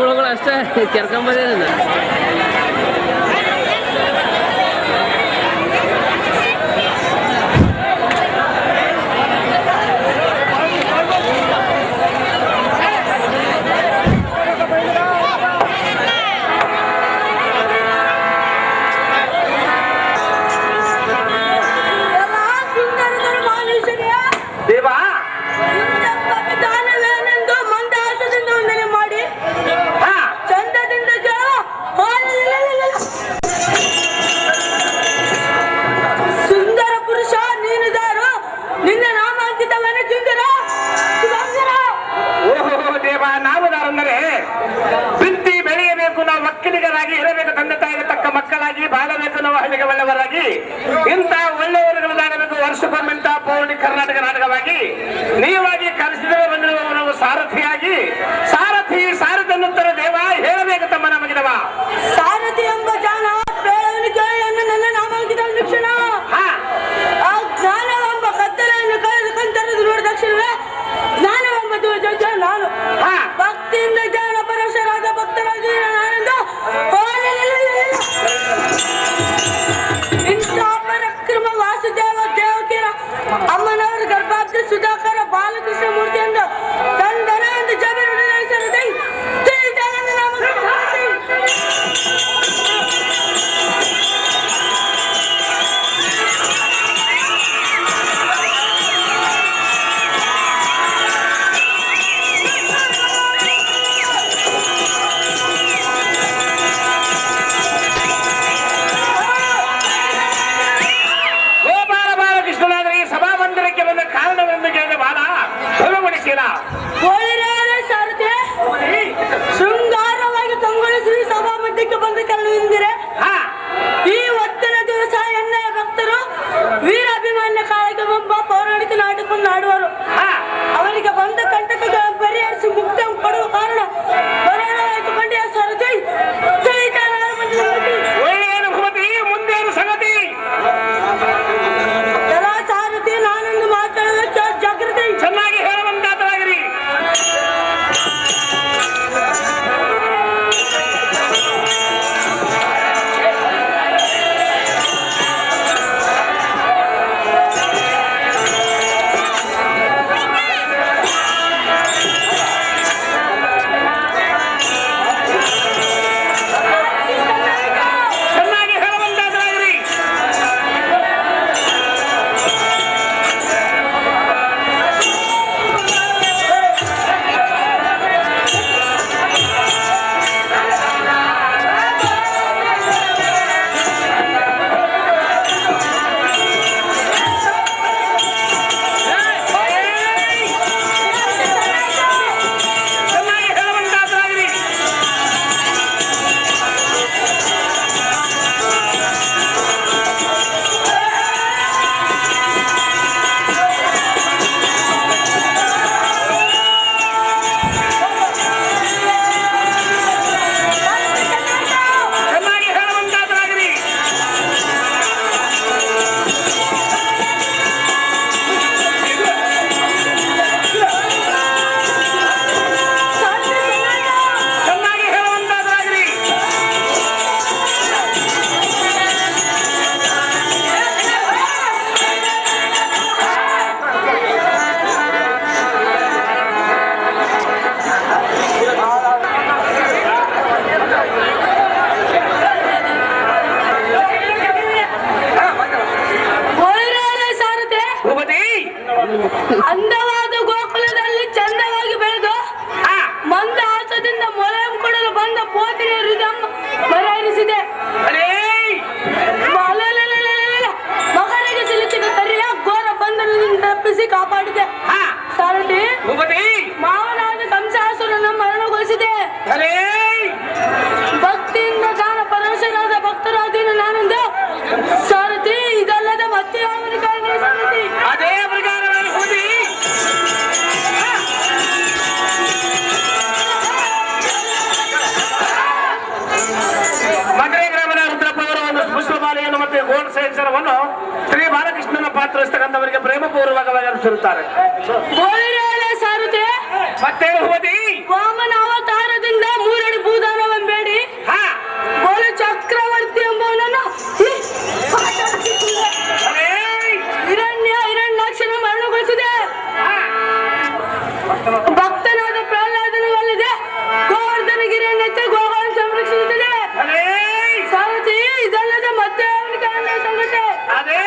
ಹುಳುಗಳು ಅಷ್ಟೇ ಕೆರ್ಕೊಂಬಂದಿದ್ದಾನೆ Senhor ನನ್ನ ಕಾಲಕ್ಕೆ ಒಬ್ಬ ಪೌರಾಣಿಕ ನಾಟಕವನ್ನು ಆಡುವರು ಅವರಿಗೆ ಬಂದ ಕಲಸಿ ಕಾಪಾಡಿದೆ ಸಾರಟಿ ಮಾವನಾದ ಕಂಸಾಸುರನ ಮರಣಗೊಳಿಸಿದೆ ಭಕ್ತಿಯಿಂದ ದಾನ ಪರಮಶರಾದ ಭಕ್ತರಾದೀನ ನಾನೆಂದು ಸಾರಥಿ ಇದಲ್ಲದೆ ಮತ್ತೆ ಯಾವ ಕಾರಣ ಸಾರಥಿ ಅನುಸರುತ್ತಾರೆ ಮತ್ತೆ ವಾಮನ ಅವತಾರದಿಂದ ಮೂರಡಿ ಭೂದಾನವನ್ನು ಬೇಡಿ. ಚಕ್ರವರ್ತಿ ಎಂಬುವನನ್ನು ಹಿರಣ್ಯ ಹಿರಣ್ಯಾಕ್ಷನ ಮರಣಗೊಳಿಸಿದೆ. ಭಕ್ತನಾದ ಪ್ರಹ್ಲಾದನ ಒಲ್ಲದೆ ಗೋವರ್ಧನ ಗಿರಿಯನ್ನು ಎತ್ತಿ ಸಂರಕ್ಷಿಸುತ್ತದೆ. ಸಾರಥಿ ಇದಲ್ಲದೆ ಮತ್ತೆ ಅವನಿಗೆ ಅದೇ